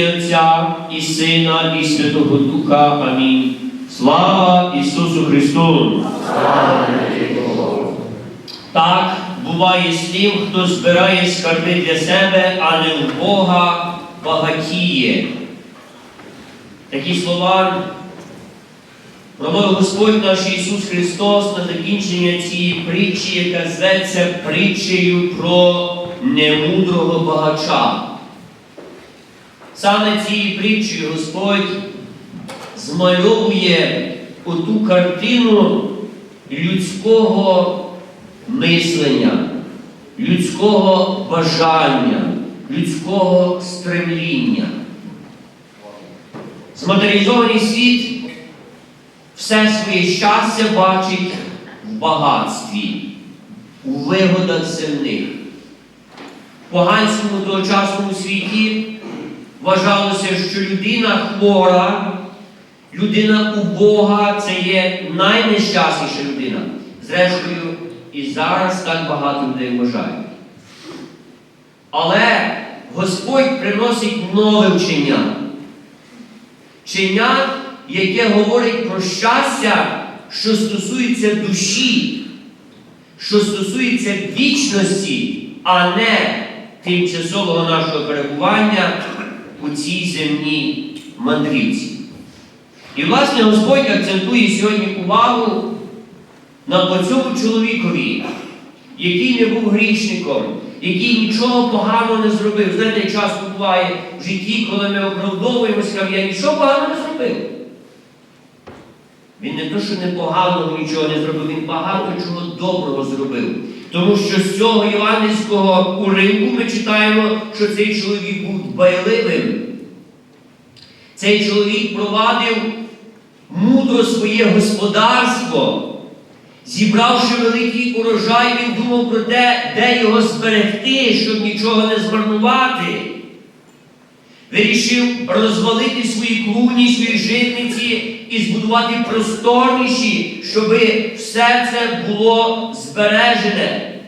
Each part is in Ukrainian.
ім'я Отця і Сина, і Святого Духа. Амінь. Слава Ісусу Христу! Так буває тим, хто збирає скарби для себе, а не в Бога багатіє. Такі слова промовив Господь наш Ісус Христос на закінчення цієї притчі, яка зветься притчею про немудрого багача. Саме цією притчею Господь змальовує оту картину людського мислення, людського бажання, людського стремління. Зматеріалізований світ все своє щастя бачить в багатстві, у вигодах земних. В поганському тогочасному світі вважалося, що людина хвора, людина убога це є найнещасніша людина. Зрештою, і зараз так багато людей вважають. Але Господь приносить нове вчення. Вчення, яке говорить про щастя, що стосується душі, що стосується вічності, а не тимчасового нашого перебування у цій земній мандрівці. І, власне, Господь акцентує сьогодні увагу на цьому чоловікові, який не був грішником, який нічого поганого не зробив. Знаєте, часто буває в житті, коли ми оправдовуємося, я нічого поганого не зробив. Він не то, що непоганого нічого не зробив, він багато чого доброго зробив. Тому що з цього євангельського уривку ми читаємо, що цей чоловік був дбайливим. Цей чоловік провадив мудро своє господарство. Зібравши великий урожай, він думав про те, де його зберегти, щоб нічого не змарнувати. Вирішив розвалити свої клуні, свої житниці і збудувати просторніші, щоб все це було збережене.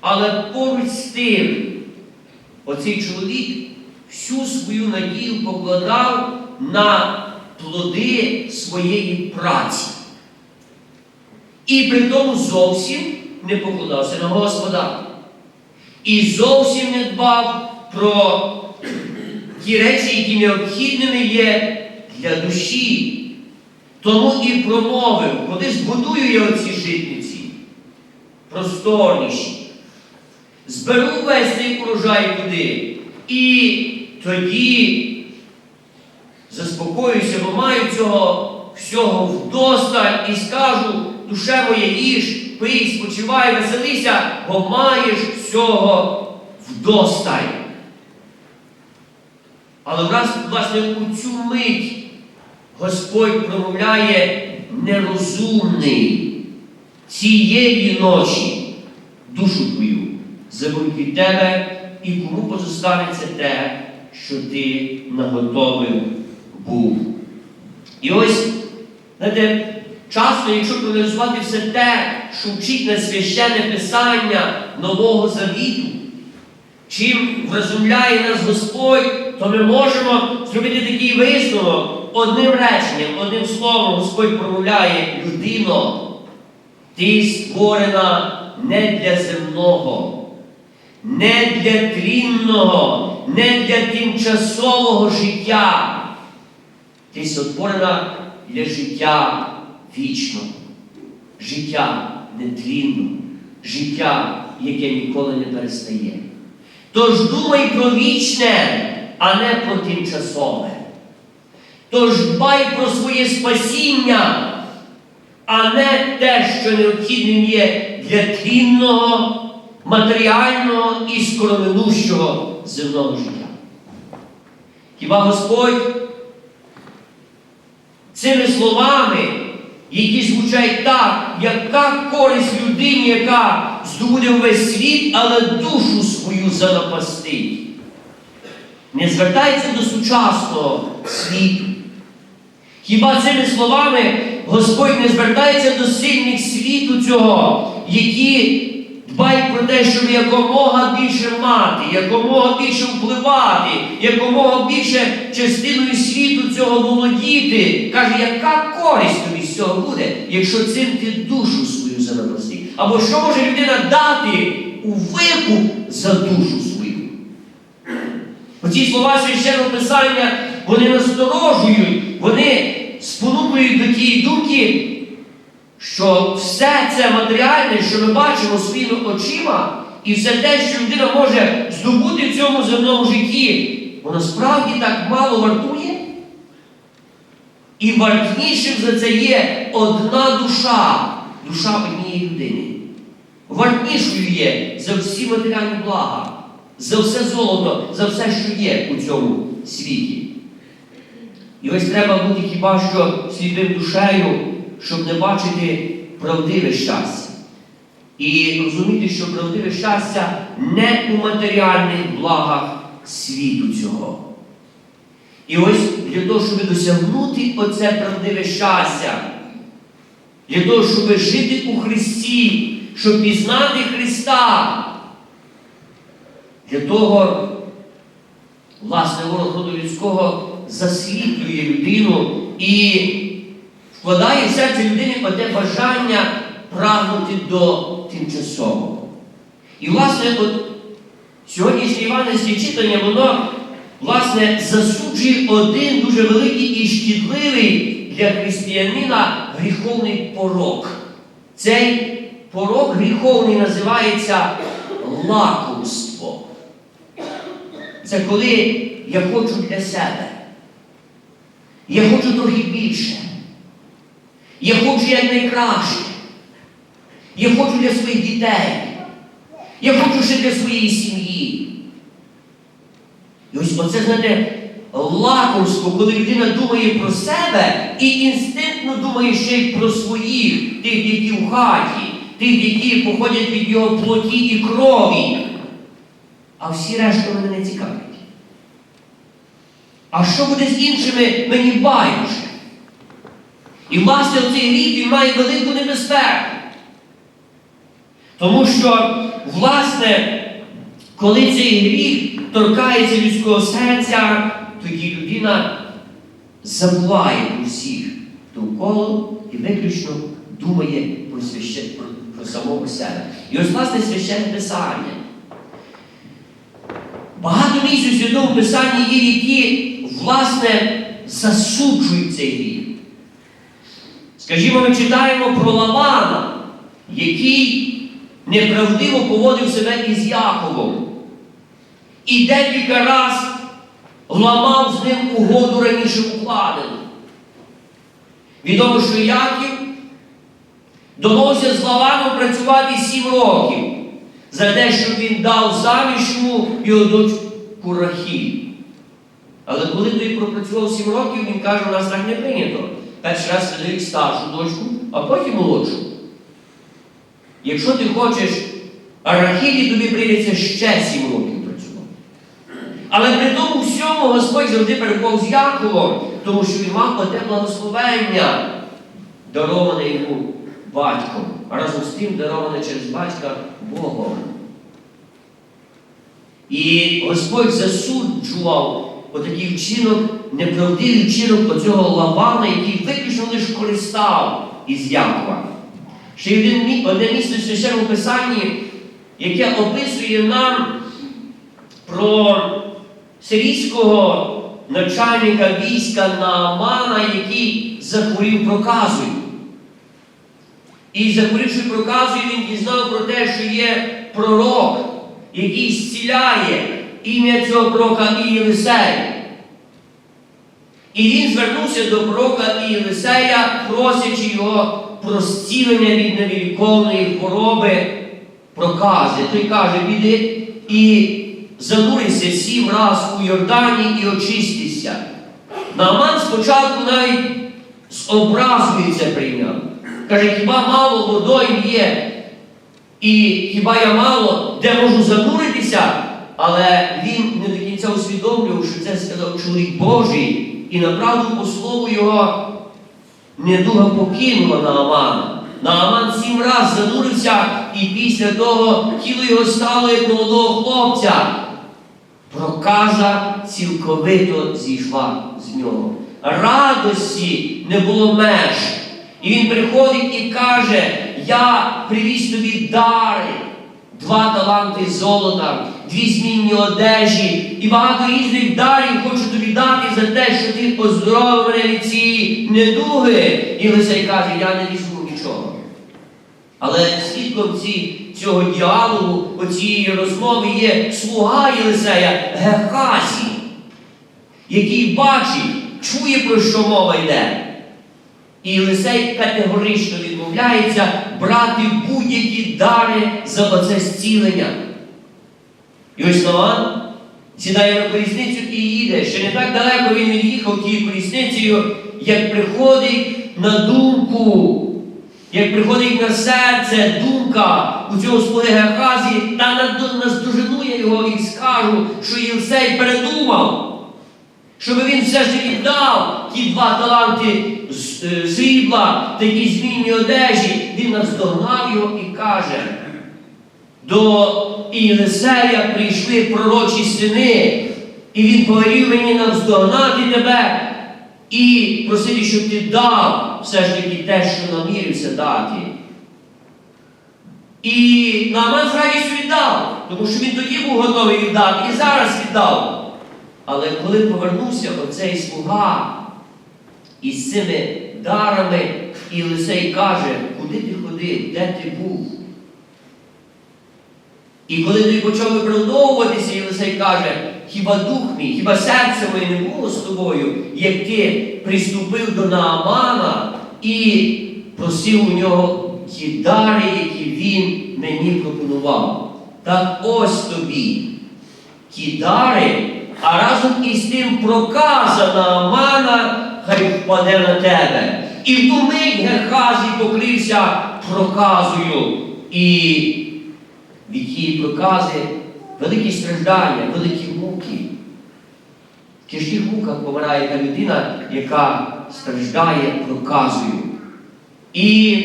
Але поруч з тим, оцей чоловік всю свою надію покладав на плоди своєї праці. І при тому зовсім не покладався на Господа. І зовсім не дбав про ті речі, які необхідними є для душі. Тому і промовив, коли ж збудую я оці житниці, просторніші, зберу весь цей урожай туди. І тоді заспокоюся, бо маю цього всього вдосталь і скажу, душе моя їж, пий, спочивай, веселися, бо маєш всього вдосталь. Але враз, власне, у цю мить Господь промовляє нерозумний цієї ночі душу твою від тебе і кому позостанеться те, що ти наготовив був. І ось, знаєте, часто, якщо проаналізувати все те, що вчить на священне писання Нового Завіту, чим вразумляє нас Господь, то ми можемо зробити такий висновок одним реченням, одним словом Господь промовляє людино, ти створена не для земного, не для тлінного, не для тимчасового життя. Ти сотворена для життя вічного, життя нетлінного, життя, яке ніколи не перестає. Тож думай про вічне, а не про тимчасове. Тож дбай про своє спасіння, а не те, що необхідним є для тлінного, матеріального і скороминущого земного життя. Хіба Господь цими словами, які звучать так, яка користь людині, яка здобуде весь світ, але душу свою занапастить. Не звертається до сучасного світу. Хіба цими словами Господь не звертається до сильних світу цього, які Дбай про те, щоб якомога більше мати, якомога більше впливати, якомога більше частиною світу цього володіти. Каже, яка користь тобі з цього буде, якщо цим ти душу свою занапасти? Або що може людина дати у викуп за душу свою? Оці слова священного писання, вони насторожують, вони спонукують до тієї думки, що все це матеріальне, що ми бачимо своїми очима, і все те, що людина може здобути в цьому земному житті, воно справді так мало вартує. І вартнішим за це є одна душа, душа однієї людини. Вартнішою є за всі матеріальні блага, за все золото, за все, що є у цьому світі. І ось треба бути хіба що сліпим душею, щоб не бачити правдиве щастя. І розуміти, що правдиве щастя не у матеріальних благах світу цього. І ось для того, щоб досягнути оце правдиве щастя, для того, щоб жити у Христі, щоб пізнати Христа, для того, власне, ворог роду людського засліплює людину і вкладає в серце людини оте бажання прагнути до тимчасового. І, власне, от сьогоднішнє іванівське читання, воно, власне, засуджує один дуже великий і шкідливий для християнина гріховний порок. Цей порок гріховний називається лакомство. Це коли я хочу для себе. Я хочу трохи більше. Я хочу як найкраще. Я хочу для своїх дітей. Я хочу ще для своєї сім'ї. І ось оце, знаєте, лакомство, коли людина думає про себе і інстинктно думає ще й про своїх, тих, які в хаті, тих, які походять від його плоті і крові. А всі решта мене не цікавлять. А що буде з іншими, мені байдуже. І, власне, цей гріх він має велику небезпеку. Тому що, власне, коли цей гріх торкається людського серця, тоді людина забуває всіх довкола і виключно думає про, священ... про самого себе. І ось, власне, священне писання. Багато місць у Святому Писанні є, які, власне, засуджують цей гріх. Скажімо, ми читаємо про Лавана, який неправдиво поводив себе із Яковом. І декілька раз ламав з ним угоду раніше укладену. Відомо, що Яків домовився з Лаваном працювати сім років за те, щоб він дав заміж йому його дочку Рахіль. Але коли той пропрацював сім років, він каже, у нас так не прийнято. Перший раз видають старшу дочку, а потім молодшу. Якщо ти хочеш Рахілі, тобі прийдеться ще сім років працювати. Але при тому всьому Господь завжди перебував з Яковом, тому що він мав оте благословення, дароване йому батьком, а разом з тим дароване через батька Богом. І Господь засуджував отакий вчинок, неправдивий вчинок оцього Лавана, який виключно лише користав із Якова. Ще один, одне місце в священному писанні, яке описує нам про сирійського начальника війська Наамана, який захворів проказою. І захворівши проказою, він дізнав про те, що є пророк, який зціляє ім'я цього пророка Ієлисей. І він звернувся до пророка Ієлисея, просячи його про зцілення від невіліковної хвороби прокази. Той каже, піди і занурися сім раз у Йордані і очистися. Нааман спочатку навіть з образою це прийняв. Каже, хіба мало водойм є, і хіба я мало де можу зануритися? Але він не до кінця усвідомлював, що це сказав чоловік Божий, і направду по слову його недуга покинула Наамана. Нааман сім раз занурився, і після того тіло його стало як молодого хлопця. Проказа цілковито зійшла з нього. Радості не було меж. І він приходить і каже: Я привіз тобі дари, два таланти золота, дві змінні одежі і багато різних дарів хочу тобі дати за те, що ти поздоровив мене від цієї недуги. І Лисей каже, я не візьму нічого. Але свідком цього діалогу, оцієї розмови є слуга Єлисея Гехазі, який бачить, чує, про що мова йде. І Єлисей категорично відмовляється брати будь-які дари за оце зцілення. І ось Наван сідає на колісницю і їде. Ще не так далеко він від'їхав тією колісницею, як приходить на думку, як приходить на серце думка у цього слуги Гехазі, та наздоженує його і скажу, що Єлисей передумав щоб він все ж віддав ті два таланти е, срібла, такі змінні одежі, він наздогнав його і каже, до Єлисея прийшли пророчі сини, і він повелів мені навздогнати тебе і просити, щоб ти дав все ж таки те, що намірився дати. І Нааман з радістю віддав, тому що він тоді був готовий віддати і зараз віддав. Але коли повернувся оцей слуга із цими дарами, і Лисей каже, куди ти ходив, де ти був? І коли той почав виправдовуватися, Єлисей каже, хіба дух мій, хіба серце моє не було з тобою, як ти приступив до Наамана і просив у нього ті дари, які він мені пропонував. Так ось тобі ті дари, а разом із тим проказа Наамана хай впаде на тебе. І в ту мить Гехазій покрився проказою. І від тієї прокази великі страждання, великі муки. В тяжких муках помирає та людина, яка страждає проказою. І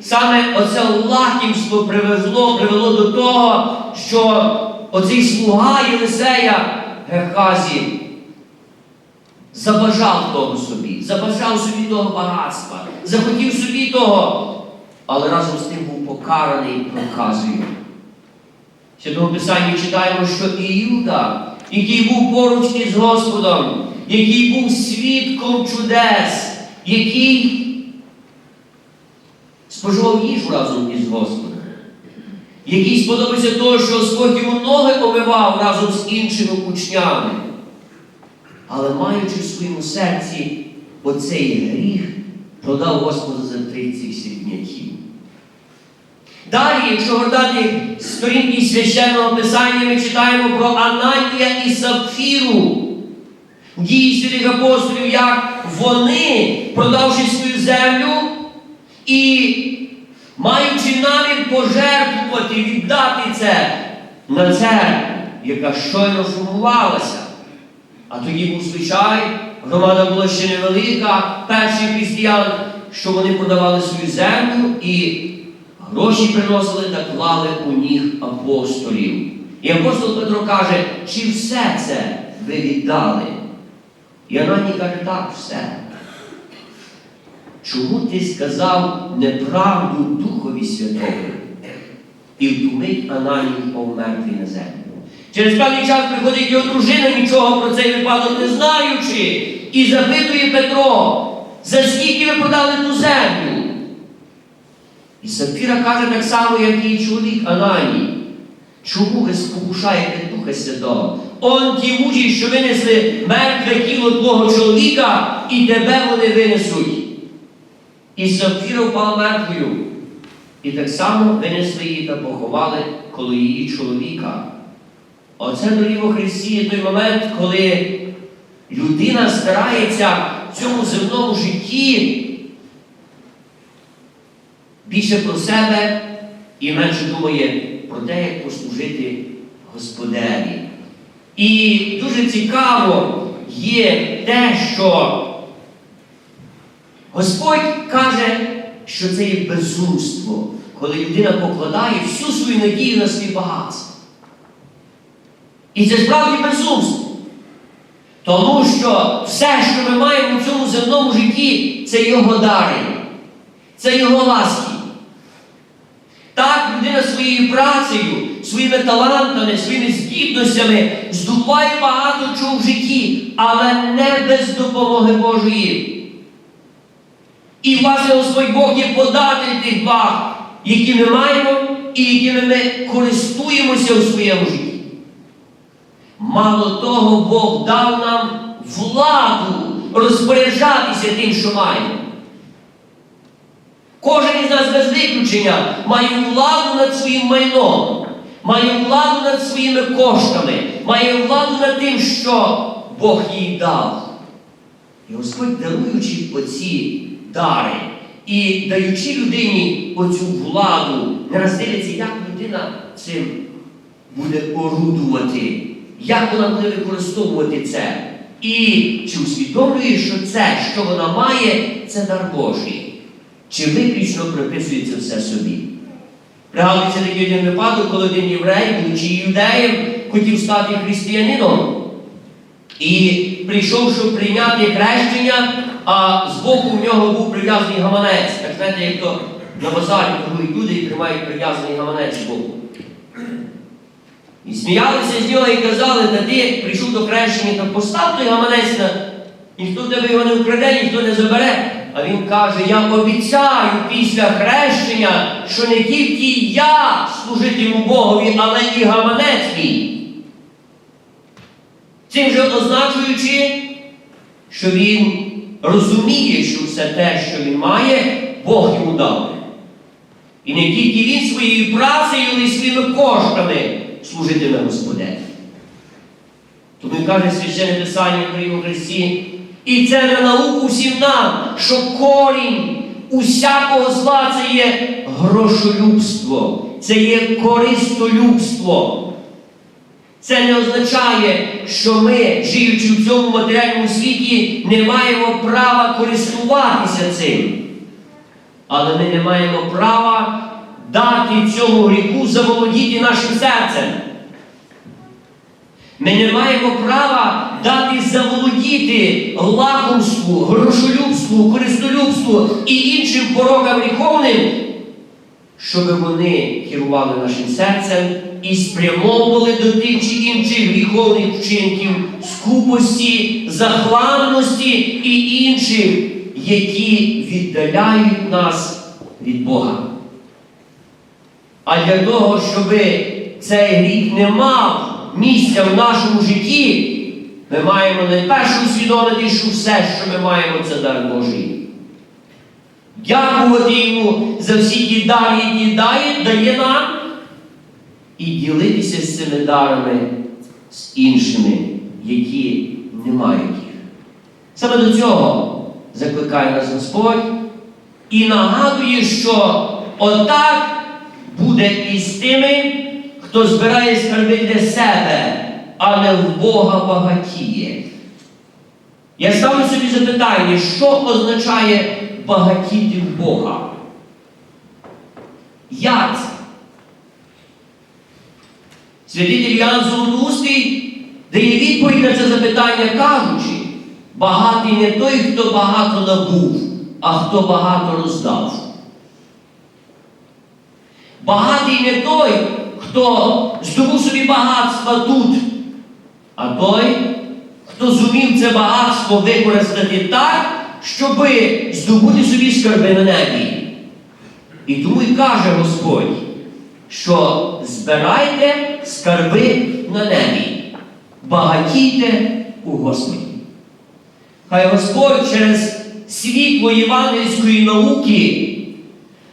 саме оце лахімство привезло, привело до того, що оцей слуга Єлисея Гехазі забажав того собі, забажав собі того багатства, захотів собі того, але разом з тим був покараний проказою. В Святому Писанні читаємо, що і Юда, який був поруч із Господом, який був свідком чудес, який споживав їжу разом із Господом, який сподобався того, що Господь йому ноги омивав разом з іншими учнями. Але маючи в своєму серці оцей гріх, продав Господа за 30 срібняків. Далі, якщо гортати сторінки священного писання, ми читаємо про Ананія і Сапфіру. Дії святих апостолів, як вони, продавши свою землю і маючи намір пожертвувати, віддати це на церкву, яка щойно формувалася. А тоді був звичай, громада була ще невелика, перших християн, що вони продавали свою землю і гроші приносили та клали у ніг апостолів. І апостол Петро каже, чи все це ви віддали? І Ананій каже, так, все. Чому ти сказав неправду Духові Святому? І в ту мить Ананій впав на землю. Через певний час приходить його дружина, нічого про цей випадок не знаючи, і запитує Петро, за скільки ви продали ту землю? І Сапфіра каже так само, як і чоловік Ананій. Чому ви спокушаєте Духа Святого? Он ті мужі, що винесли мертве тіло твого чоловіка, і тебе вони винесуть. І Сапфіра впала мертвою. І так само винесли її та поховали коло її чоловіка. Оце дорогі во Христі є той момент, коли людина старається в цьому земному житті більше про себе і менше думає про те, як послужити Господеві. І дуже цікаво є те, що Господь каже що це є безумство, коли людина покладає всю свою надію на свій багатство. І це справді безумство. Тому що все, що ми маємо в цьому земному житті, це його дари, це його ласки. Так, людина своєю працею, своїми талантами, своїми здібностями здобуває багато чого в житті, але не без допомоги Божої. І власне Господь Бог є податель тих благ, які ми маємо і якими ми користуємося у своєму житті. Мало того, Бог дав нам владу розпоряджатися тим, що маємо. Кожен із нас без виключення має владу над своїм майном, має владу над своїми коштами, має владу над тим, що Бог їй дав. І Господь, даруючи оці дари і даючи людині оцю владу, не раз як людина цим буде орудувати, як вона буде використовувати це. І чи усвідомлює, що це, що вона має, це дар Божий. Чи виключно приписується все собі? Пригадується такий один випадок, коли один єврей, будучи юдеєм, хотів стати християнином. І прийшов, щоб прийняти хрещення, а збоку в нього був прив'язаний гаманець. Так знаєте, як то на базарі торгують люди і тримають прив'язаний гаманець збоку. І сміялися з нього і казали, та ти прийшов до хрещення, то постав той гаманець на ніхто тебе його не вкраде, ніхто не забере. А він каже, я обіцяю після хрещення, що не тільки я служитиму Богові, але і гаманець мій. Цим же означуючи, що він розуміє, що все те, що він має, Бог йому дав. І не тільки він своєю працею, але й своїми коштами служитиме Господеві. Тому каже священне Писання при Христі, і це на науку всім нам, що корінь усякого зла це є грошолюбство, це є користолюбство. Це не означає, що ми, живучи в цьому матеріальному світі, не маємо права користуватися цим. Але ми не маємо права дати цьому гріху заволодіти нашим серцем. Ми не маємо права дати заволодіти лакомству, грошолюбству, користолюбству і іншим порокам гріховним, щоб вони керували нашим серцем і спрямовували до тих чи інших гріховних вчинків, скупості, захланності і інших, які віддаляють нас від Бога. А для того, щоб цей гріх не мав місця в нашому житті, ми маємо найперше усвідомити, що все, що ми маємо, це дар Божий. Дякувати йому за всі ті дари, які дає, дає нам, і ділитися з цими дарами з іншими, які не мають їх. Саме до цього закликає нас Господь і нагадує, що отак буде і з тими, хто збирає скарби для себе, а не в Бога багатіє. Я ставлю собі запитання, що означає багатіти Бога? Як? Святитель Іоанн Золотоустий дає відповідь на це запитання, кажучи, багатий не той, хто багато набув, а хто багато роздав. Багатий не той, хто здобув собі багатства тут, а той, хто зумів це багатство використати так, щоб здобути собі скарби на небі. І тому й каже Господь, що збирайте скарби на небі, багатійте у Господі. Хай Господь через світло євангельської науки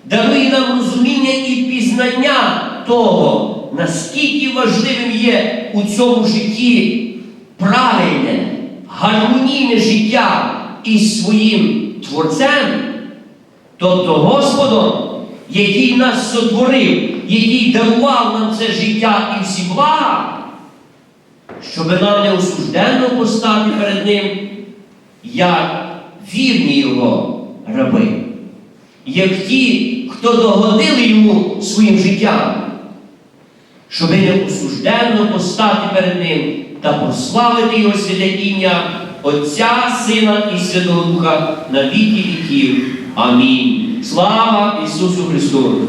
дарує нам розуміння і пізнання того, наскільки важливим є у цьому житті правильне, гармонійне життя із своїм Творцем, тобто Господом, який нас сотворив, який дарував нам це життя і всі блага, щоб нам не осужденно постати перед Ним, як вірні Його раби. як ті, хто догодили йому своїм життям, щоби неосужденно постати перед ним та прославити його святе ім'я Отця, Сина і Святого Духа на віки віків. Амінь. Слава Ісусу Христу!